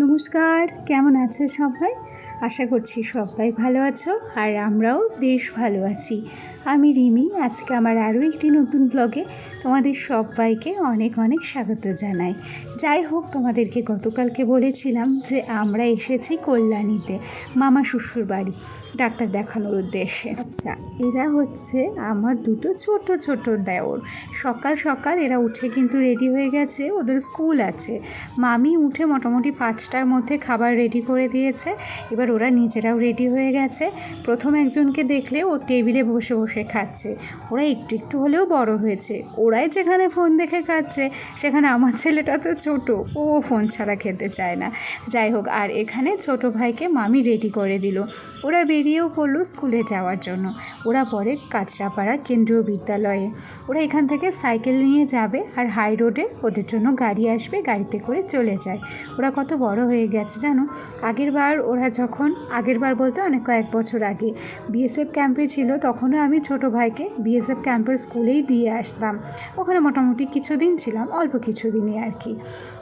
নমস্কার কেমন আছো সবাই? আশা করছি সবাই ভালো আছো আর আমরাও বেশ ভালো আছি। আমি রিমি, আজকে আমার আরও একটি নতুন ব্লগে তোমাদের সবাইকে অনেক অনেক স্বাগত জানাই। যাই হোক, তোমাদেরকে গতকালকে বলেছিলাম যে আমরা এসেছি কল্যাণীতে, মামা শ্বশুর বাড়ি, ডাক্তার দেখানোর উদ্দেশ্যে। আচ্ছা এরা হচ্ছে আমার দুটো ছোট ছোট দেওর। সকাল সকাল এরা উঠে কিন্তু রেডি হয়ে গেছে, ওদের স্কুল আছে। মামি উঠে মোটামুটি পাঁচটার মধ্যে খাবার রেডি করে দিয়েছে। এবার ওরা নিজেরাও রেডি হয়ে গেছে। প্রথম একজনকে দেখলে ও টেবিলে বসে বসে খাচ্ছে। ওরা একটু একটু হলেও বড় হয়েছে। ওরাই যেখানে ফোন দেখে খাচ্ছে, সেখানে আমার ছেলেটা তো ছোট, ও ফোন ছাড়া খেতে চায় না। যাই হোক, আর এখানে ছোট ভাইকে মামি রেডি করে দিল। ওরা বেরিয়েও পড়ল স্কুলে যাওয়ার জন্য। ওরা পরে কাঁচরাপাড়া কেন্দ্রীয় বিদ্যালয়ে। ওরা এখান থেকে সাইকেল নিয়ে যাবে আর হাই রোডে ওদের জন্য গাড়ি আসবে, গাড়িতে করে চলে যায়। ওরা কত বড় হয়ে গেছে জানো? আগের বার ওরা যখন আগের বার বলতে অনেক কয়েক বছর আগে। বিএসএফ ক্যাম্পে ছিল, তখনও আমি ছোট ভাইকে বিএসএফ ক্যাম্পের স্কুলেই দিয়ে আসতাম। ওখানে মোটামুটি কিছুদিন ছিলাম, অল্প কিছুদিনই আর কি।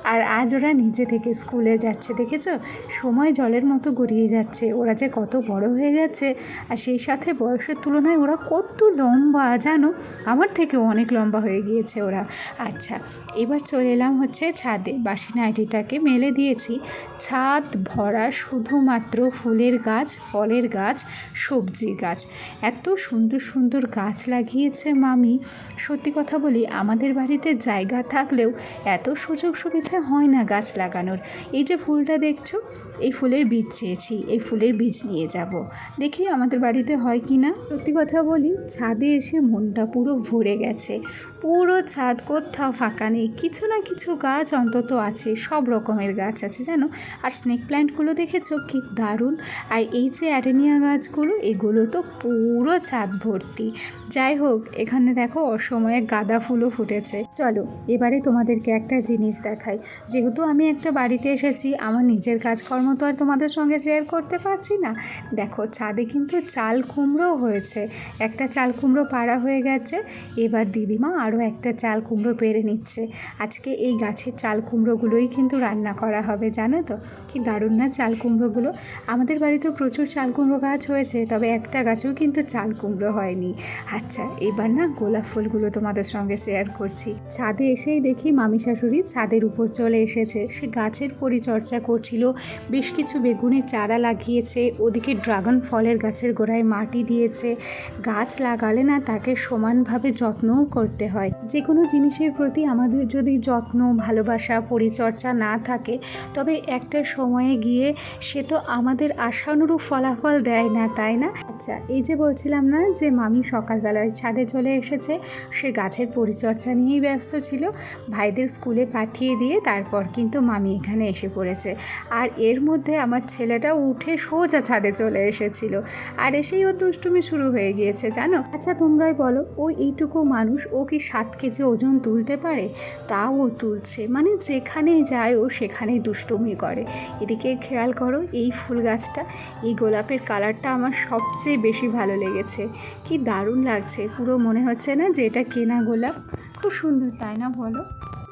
আর আজ ওরা নিজে থেকে স্কুলে যাচ্ছে, দেখেছ? সময় জলের মতো গড়িয়ে যাচ্ছে। ওরা যে কত বড় হয়ে গেছে, আর সেই সাথে বয়সের তুলনায় ওরা কত লম্বা, জানো? আমার থেকেও অনেক লম্বা হয়ে গিয়েছে ওরা। আচ্ছা এবার চলে এলাম হচ্ছে ছাদে। বাসি নাইটিটাকে মেলে দিয়েছি। ছাদ ভরা শুধুমাত্র ফুলের গাছ, ফলের গাছ, সবজি গাছ। এত সুন্দর সুন্দর গাছ লাগিয়েছে মামি। সত্যি কথা বলি, আমাদের বাড়িতে জায়গা থাকলেও এত সুযোগ সুবিধা হয় না গাছ লাগানোর। এই যে ফুলটা দেখছ এই ফুলের বীজ চেয়েছি, এই ফুলের বীজ নিয়ে যাব। দেখি আমাদের বাড়িতে হয় কি না? সত্যি কথা বলি, ছাদে এসে মনটা পুরো ভরে গেছে। পুরো ছাদ কোথাও ফাঁকা নেই, কিছু না কিছু গাছ অন্তত আছে, সব রকমের গাছ আছে, জানো? আর স্নেক প্ল্যান্টগুলো দেখেছ? কি দারুণ! আর এই যে অ্যাডেনিয়া গাছগুলো, এগুলো তো পুরো ছাদ ভর্তি। যাই হোক, এখানে দেখো অসময়ে গাঁদা ফুলও ফুটেছে। চলো, এবারে তোমাদেরকে একটা জিনিস দেখাই। যেহেতু আমি একটা বাড়িতে এসেছি, আমার নিজের কাজকর্ম তো আর তোমাদের সঙ্গে শেয়ার করতে পারছি না। দেখো, ছাদে কিন্তু চাল কুমড়োও হয়েছে। একটা চাল কুমড়ো পাড়া হয়ে গেছে। এবার দিদিমা আরও একটা চাল কুমড়ো পেরে নিচ্ছে। আজকে এই গাছের চাল কুমড়োগুলোই কিন্তু রান্না করা হবে, জানো তো? কি দারুণ না চাল কুমড়োগুলো? আমাদের বাড়িতেও প্রচুর চাল কুমড়ো গাছ হয়েছে, তবে একটা গাছেও কিন্তু চাল কুমড়ো হয়নি। আচ্ছা এবার না গোলাপ ফুলগুলো তোমাদের সঙ্গে শেয়ার করছি। ছাদে এসেই দেখি মামি শাশুড়ি ছাদের উপর চলে এসেছে। সে গাছের পরিচর্যা করছিল বেশ কিছু বেগুনের চারা লাগিয়েছে, ওদিকে ড্রাগন ফলের গাছের গোড়ায় মাটি দিয়েছে, গাছ লাগালে না তাকে সমানভাবে যত্নও করতে হয়। যে কোনো জিনিসের প্রতি আমাদের যদি যত্ন, ভালোবাসা, পরিচর্যা না থাকে, তবে একটা সময়ে গিয়ে সে তো আমাদের আশানুরূপ ফলাফল দেয় না, তাই না? আচ্ছা এই যে বলছিলাম না যে মামি সকালবেলায় ছাদে চলে এসেছে, সে গাছের পরিচর্যা নিয়েই ব্যস্ত ছিল, ভাইদের স্কুলে পাঠিয়ে দিয়ে তারপর কিন্তু মামি এখানে এসে পড়েছে। আর এর মধ্যে আমার ছেলেটা উঠে সোজা ছাদে চলে এসেছিল। আর এসেই ও দুষ্টুমি শুরু হয়ে গিয়েছে, জানো? আচ্ছা তোমরাই বলো, ও এইটুকু মানুষ, ও কি সাত কেজি ওজন তুলতে পারে? তাও ও তুলছে। মানে যেখানেই যায়, ও সেখানেই দুষ্টুমি করে। এদিকে খেয়াল করো, এই ফুল গাছটা, এই গোলাপের কালারটা আমার সবচেয়ে বেশি ভালো লেগেছে। কি দারুণ লাগছে। পুরো মনে হচ্ছে না যে এটা কেনা গোলাপ। খুব সুন্দর, তাই না বলো?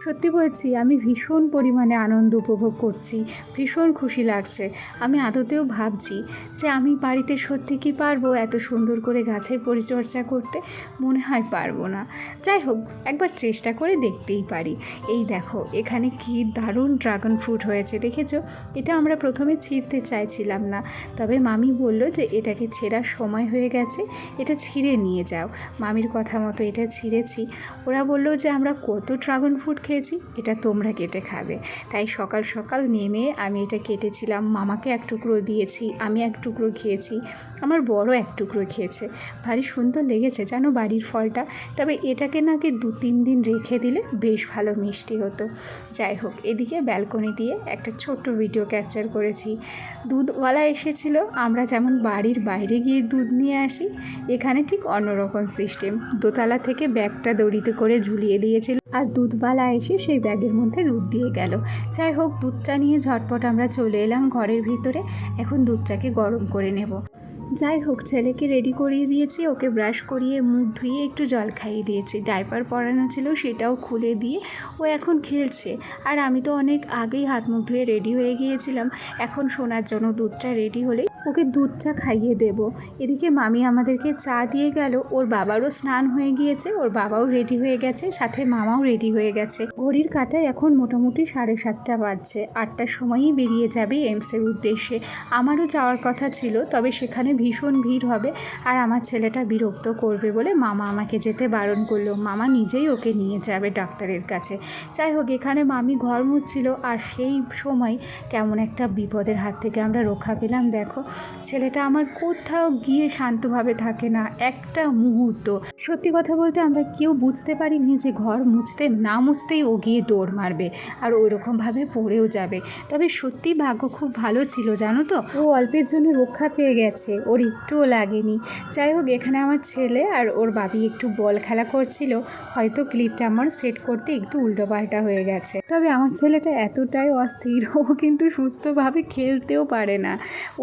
সত্যি বলছি, আমি ভীষণ পরিমাণে আনন্দ উপভোগ করছি, ভীষণ খুশি লাগছে। আমি আদতেও ভাবছি যে আমি বাড়িতে সত্যি কি পারব এত সুন্দর করে গাছের পরিচর্যা করতে? মনে হয় পারব না। যাই হোক, একবার চেষ্টা করে দেখতেই পারি। এই দেখো, এখানে কি দারুণ ড্রাগন ফ্রুট হয়েছে, দেখেছ? এটা আমরা প্রথমে ছিঁড়তে চাইছিলাম না। তবে মামি বলল যে এটাকে ছেঁড়ার সময় হয়ে গেছে, এটা ছিঁড়ে নিয়ে যাও। মামির কথা মতো এটা ছিঁড়েছি। ওরা বলল যে আমরা কত ড্রাগন ফ্রুট খেয়েছি এটা তোমরা কেটে খাবে। তাই সকাল সকাল নেমে আমি এটা কেটেছিলাম, মামাকে এক টুকরো দিয়েছি, আমি এক টুকরো খেয়েছি, আমার বড় এক টুকরো খেয়েছে। ভারী সুন্দর লেগেছে জানো বাড়ির ফলটা? তবে এটাকে নাকি দু তিন দিন রেখে দিলে বেশ ভালো মিষ্টি হতো। যাই হোক, এদিকে ব্যালকনি দিয়ে একটা ছোট্ট ভিডিও ক্যাপচার করেছি। দুধওয়ালা এসেছিল, আমরা যেমন বাড়ির বাইরে গিয়ে দুধ নিয়ে আসি, এখানে ঠিক অন্যরকম সিস্টেম। দোতলা থেকে ব্যাগটা দড়িতে করে ঝুলিয়ে দিয়েছিল। আর দুধওয়ালা এসে সেই ব্যাগের মধ্যে দুধ দিয়ে গেল। যাই হোক, দুধটা নিয়ে ঝটপট আমরা চলে এলাম ঘরের ভিতরে। এখন দুধটাকে গরম করে নেব। যাই হোক, ছেলেকে রেডি করিয়ে দিয়েছি, ওকে ব্রাশ করিয়ে মুখ ধুয়ে একটু জল খাইয়ে দিয়েছি। ডাইপার পরানো ছিল, সেটাও খুলে দিয়ে ও এখন খেলছে। আর আমি তো অনেক আগেই হাত মুখ ধুয়ে রেডি হয়ে গিয়েছিলাম। এখন শোনার জন্য দুধটা রেডি হলেই ওকে দুধ চা খাইয়ে দেব। এদিকে মামি আমাদেরকে চা দিয়ে গেল। ওর বাবারও স্নান হয়ে গিয়েছে, ওর বাবাও রেডি হয়ে গেছে, সাথে মামাও রেডি হয়ে গেছে। ঘড়ির কাটায় এখন মোটামুটি সাড়ে সাতটা বাজছে। আটটার সময়ই বেরিয়ে যাবে এমসের উদ্দেশ্যে। আমারও যাওয়ার কথা ছিল, তবে সেখানে ভীষণ ভিড় হবে আর আমার ছেলেটা বিরক্ত করবে বলে মামা আমাকে যেতে বারণ করল। মামা নিজেই ওকে নিয়ে যাবে ডাক্তারের কাছে। যাই হোক, এখানে মামি ঘর মুছছিল আর সেই সময় কেমন একটা বিপদের হাত থেকে আমরা রক্ষা পেলাম। দেখো, ছেলেটা আমার কোথাও গিয়ে শান্তভাবে থাকে না, একটা মুহূর্ত। সত্যি কথা বলতে আমরা কেউ বুঝতে পারিনি যে ঘর মুছতে, না মুছতেই ও গিয়ে দৌড় মারবে আর ওই রকমভাবে পড়েও যাবে। তবে সত্যি ভাগ্য খুব ভালো ছিল, জানো তো? ও অল্পের জন্য রক্ষা পেয়ে গেছে। ওর একটুও লাগেনি। যাই হোক, এখানে আমার ছেলে আর ওর বাবি একটু বল খেলা করছিল। হয়তো ক্লিপটা আমার সেট করতে একটু উল্টোপাল্টা হয়ে গেছে। তবে আমার ছেলেটা এতটাই অস্থির, ও কিন্তু সুস্থভাবে খেলতেও পারে না।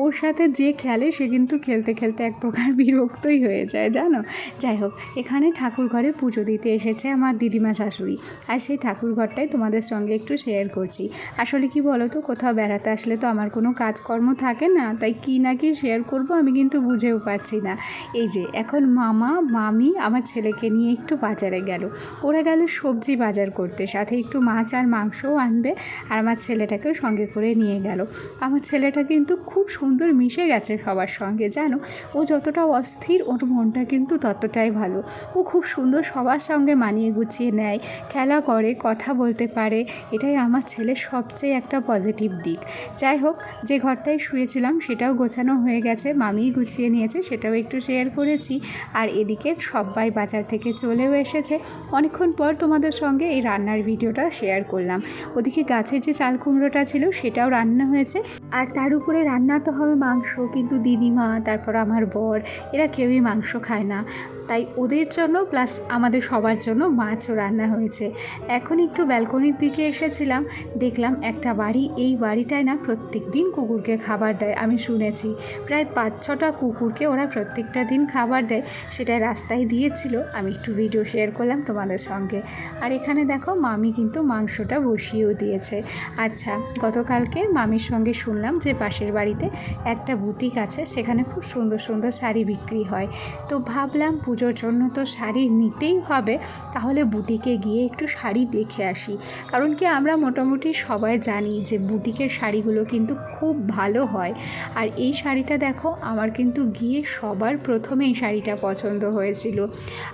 ওর সাথে যে খেলে, সে কিন্তু খেলতে খেলতে এক প্রকার বিরক্তই হয়ে যায়, জানো? যাই হোক, এখানে ঠাকুর ঘরে পুজো দিতে এসেছে আমার দিদিমা শাশুড়ি। আর সেই ঠাকুর ঘরটাই তোমাদের সঙ্গে একটু শেয়ার করছি। আসলে কি বলো তো কোথাও বেড়াতে আসলে তো আমার কোনো কাজকর্ম থাকে না, তাই কি না কি শেয়ার করব আমি কিন্তু বুঝেও পাচ্ছি না। এই যে, এখন মামা, মামি আমার ছেলেকে নিয়ে একটু বাজারে গেল। ওরা গেল সবজি বাজার করতে, সাথে একটু মাছ আর মাংসও আনবে আর আমার ছেলেটাকেও সঙ্গে করে নিয়ে গেল। আমার ছেলেটা কিন্তু খুব সুন্দর মিশে গেছে সবার সঙ্গে, জানো? ও যতটা অস্থির, ওর মনটা কিন্তু ততটাই ভালো। ও খুব সুন্দর সবার সঙ্গে মানিয়ে গুছিয়ে নেয়, খেলা করে, কথা বলতে পারে। এটাই আমার ছেলের সবচেয়ে একটা পজিটিভ দিক। যাই হোক, যে ঘরটায় শুয়েছিলাম সেটাও গোছানো হয়ে গেছে মামিই গুছিয়ে নিয়েছে, সেটাও একটু শেয়ার করেছি। আর এদিকে সবাই বাজার থেকে চলেও এসেছে। অনেকক্ষণ পর তোমাদের সঙ্গে এই রান্নার ভিডিওটা শেয়ার করলাম। ওদিকে গাছের যে চাল কুমড়োটা ছিল, সেটাও রান্না হয়েছে। আর তার উপরে রান্না তো হবে মাংস, কিন্তু দিদিমা, তারপর আমার বর, এরা কেউই মাংস খায় না। তাই ওদের জন্য প্লাস আমাদের সবার জন্য মাছও রান্না হয়েছে। এখন একটু ব্যালকনির দিকে এসেছিলাম, দেখলাম একটা বাড়ি, এই বাড়িটায় না প্রত্যেক দিন কুকুরকে খাবার দেয়, আমি শুনেছি। প্রায় পাঁচ ছটা কুকুরকে ওরা প্রত্যেকটা দিন খাবার দেয়, সেটা রাস্তায় দিয়েছিল। আমি একটু ভিডিও শেয়ার করলাম তোমাদের সঙ্গে। আর এখানে দেখো মামি কিন্তু মাংসটা বসিয়েও দিয়েছে। আচ্ছা গতকালকে মামির সঙ্গে শুনলাম যে পাশের বাড়িতে একটা বুটিক আছে, সেখানে খুব সুন্দর সুন্দর শাড়ি বিক্রি হয়। তো ভাবলাম পুজোর জন্য তো শাড়ি নিতেই হবে, তাহলে বুটিকে গিয়ে একটু শাড়ি দেখে আসি। কারণ কি আমরা মোটামুটি সবাই জানি যে বুটিকের শাড়িগুলো কিন্তু খুব ভালো হয়। আর এই শাড়িটা দেখো আমার কিন্তু গিয়ে সবার প্রথমেই শাড়িটা পছন্দ হয়েছিল।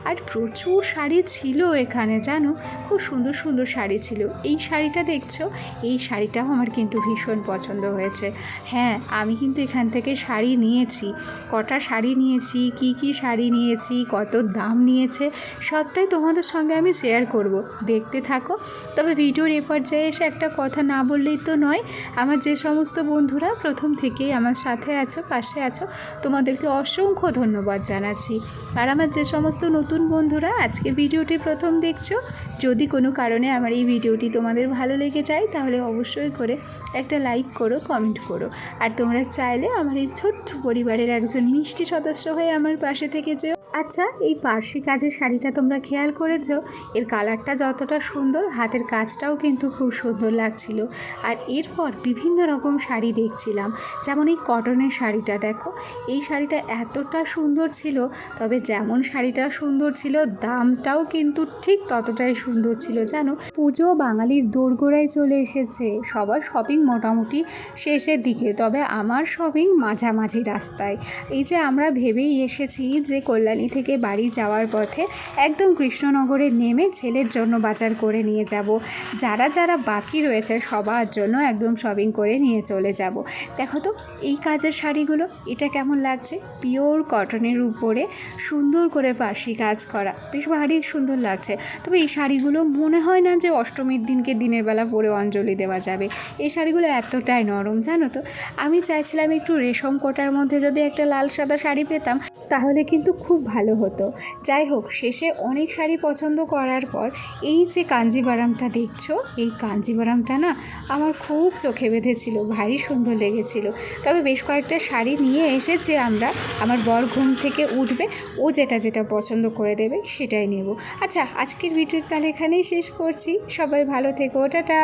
আর প্রচুর শাড়ি ছিল এখানে, জানো? খুব সুন্দর সুন্দর শাড়ি ছিল। এই শাড়িটা দেখছ? এই শাড়িটাও আমার কিন্তু ভীষণ পছন্দ হয়েছে। হ্যাঁ আমি কিন্তু এখান থেকে শাড়ি নিয়েছি। কটা শাড়ি নিয়েছি, কি কি শাড়ি নিয়েছি, কত দাম নিয়েছে, সবটাই তোমাদের সঙ্গে আমি শেয়ার করব। দেখতে থাকো। তবে ভিডিওর এ পর্যায়ে এসে একটা কথা না বললেই তো নয়, আমার যে সমস্ত বন্ধুরা প্রথম থেকেই আমার সাথে আছো, পাশে আছো তোমাদেরকে অসংখ্য ধন্যবাদ জানাচ্ছি। আর আমার যে সমস্ত নতুন বন্ধুরা, আজকে ভিডিওটি প্রথম দেখছ, যদি কোনো কারণে আমার এই ভিডিওটি তোমাদের ভালো লেগে যায়, তাহলে অবশ্যই করে একটা লাইক করো, কমেন্ট করো। আর তোমরা চাইলে আমার এই ছোট্ট পরিবারের একজন মিষ্টি সদস্য হয়ে আমার পাশে থেকে যেও। আচ্ছা এই পার্সি কাজের শাড়িটা তোমরা খেয়াল করেছ? এর কালারটা যতটা সুন্দর, হাতের কাজটাও কিন্তু খুব সুন্দর লাগছিল। আর এরপর বিভিন্ন রকম শাড়ি দেখছিলাম, যেমন এই কটনের শাড়িটা দেখো। এই শাড়িটা এতটা সুন্দর ছিল, তবে যেমন শাড়িটা সুন্দর ছিল, দামটাও কিন্তু ঠিক ততটাই সুন্দর ছিল, জানো? পুজো বাঙালির দোরগোড়ায় চলে এসেছে, সবার শপিং মোটামুটি শেষের দিকে, তবে আমার শপিং মাঝামাঝি রাস্তায়। এই যে আমরা ভেবেই এসেছি যে কল্যাণী থেকে বাড়ি যাওয়ার পথে একদম কৃষ্ণনগরে নেমে ছেলের জন্য বাজার করে নিয়ে যাব। যারা যারা বাকি রয়েছে সবার জন্য একদম শপিং করে নিয়ে চলে যাব। দেখো তো, এই কাজের শাড়িগুলো, এটা কেমন লাগছে? পিওর কটনের উপরে সুন্দর করে পার্সি কাজ করা। বেশ ভারী সুন্দর লাগছে। তবে এই শাড়িগুলো মনে হয় না যে অষ্টমীর দিনকে দিনের বেলা পরে অঞ্জলি দেওয়া যাবে। এই শাড়িগুলো এতটাই নরম, জানো তো? আমি চাইছিলাম একটু রেশম কোটার মধ্যে যদি একটা লাল সাদা শাড়ি পেতাম তাহলে কিন্তু খুব ভালো হতো। যাই হোক, শেষে অনেক শাড়ি পছন্দ করার পর এই যে কাঞ্জিবারামটা দেখছ, এই কাঞ্জিবারামটা না আমার খুব চোখে বেঁধেছিল, ভারী সুন্দর লেগেছিল। তবে বেশ কয়েকটা শাড়ি নিয়ে এসেছি আমরা, আমার বর ঘুম থেকে উঠবে, ও যেটা যেটা পছন্দ করে দেবে সেটাই নেব। আচ্ছা আজকের ভিডিওটা তাহলে এখানেই শেষ করছি। সবাই ভালো থেকো, টাটা।